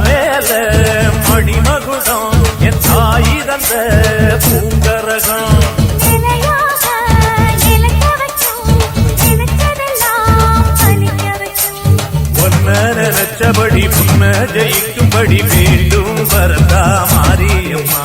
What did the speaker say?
மேல மணிமகுடம் என் தாயி தந்த பூங்கரகம். நினைச்சபடி புன்ன ஜெயிக்கும்படி மீண்டும் வரதா மாரியம்மா.